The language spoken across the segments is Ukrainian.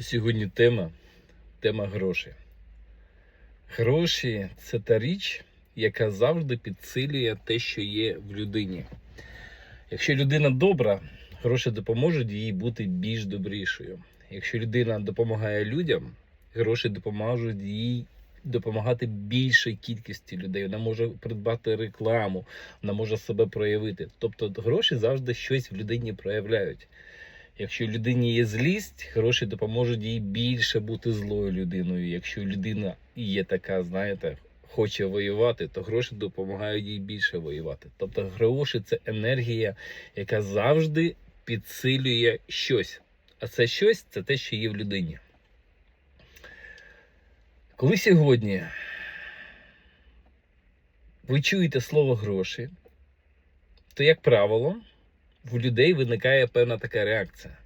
Сьогодні тема тема грошей. Гроші це та річ, яка завжди підсилює те, що є в людині. Якщо людина добра, гроші допоможуть їй бути більш добрішою. Якщо людина допомагає людям, гроші допоможуть їй допомагати більшій кількості людей. Вона може придбати рекламу, вона може себе проявити. Тобто гроші завжди щось в людині проявляють. Якщо людині є злість, гроші допоможуть їй більше бути злою людиною. Якщо людина є така, знаєте, хоче воювати, то гроші допомагають їй більше воювати. Тобто гроші це енергія, яка завжди підсилює щось. А це щось це те, що є в людині. Коли сьогодні ви чуєте слово гроші, то, як правило, в людей виникає певна така реакція.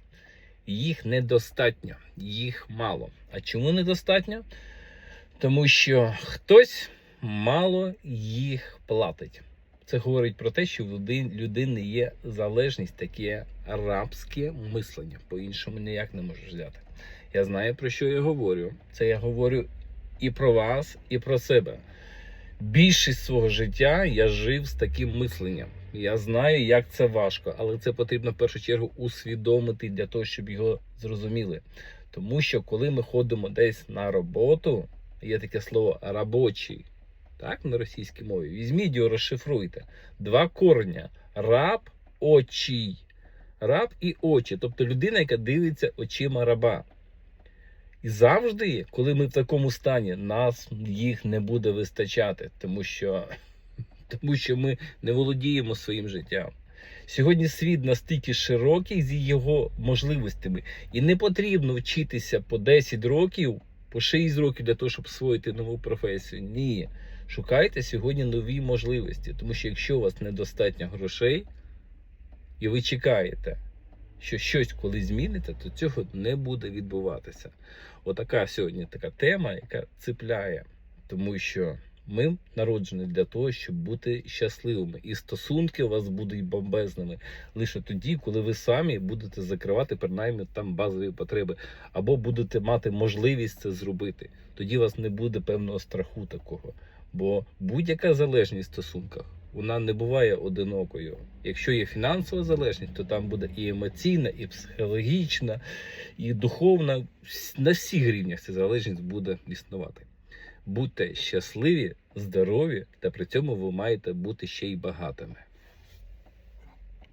Їх недостатньо, їх мало. А чому недостатньо? Тому що хтось мало їх платить. Це говорить про те, що в людини є залежність, таке рабське мислення. По-іншому ніяк не можеш взяти. Я знаю, про що я говорю. Це я говорю і про вас, і про себе. Більшість свого життя я жив з таким мисленням. Я знаю, як це важко, але це потрібно в першу чергу усвідомити для того, щоб його зрозуміли. Тому що коли ми ходимо десь на роботу, є таке слово робочий, так, на російській мові. Візьміть його, розшифруйте. Два корення: раб, очій. Раб і очі, тобто людина, яка дивиться очима раба. І завжди, коли ми в такому стані, нас їх не буде вистачати, тому що, тому що ми не володіємо своїм життям. Сьогодні світ настільки широкий з його можливостями, і не потрібно вчитися по 10 років, по 6 років для того, щоб освоїти нову професію. Ні. Шукайте сьогодні нові можливості, тому що якщо у вас недостатньо грошей, і ви чекаєте, що щось коли зміниться, то цього не буде відбуватися. Отака сьогодні така тема, яка цепляє, тому що ми народжені для того, щоб бути щасливими, і стосунки у вас будуть бомбезними лише тоді, коли ви самі будете закривати принаймні там базові потреби, або будете мати можливість це зробити. Тоді у вас не буде певного страху такого. Бо будь-яка залежність в стосунках вона не буває одинокою. Якщо є фінансова залежність, то там буде і емоційна, і психологічна, і духовна. На всіх рівнях ця залежність буде існувати. Будьте щасливі, здорові, та при цьому ви маєте бути ще й багатими.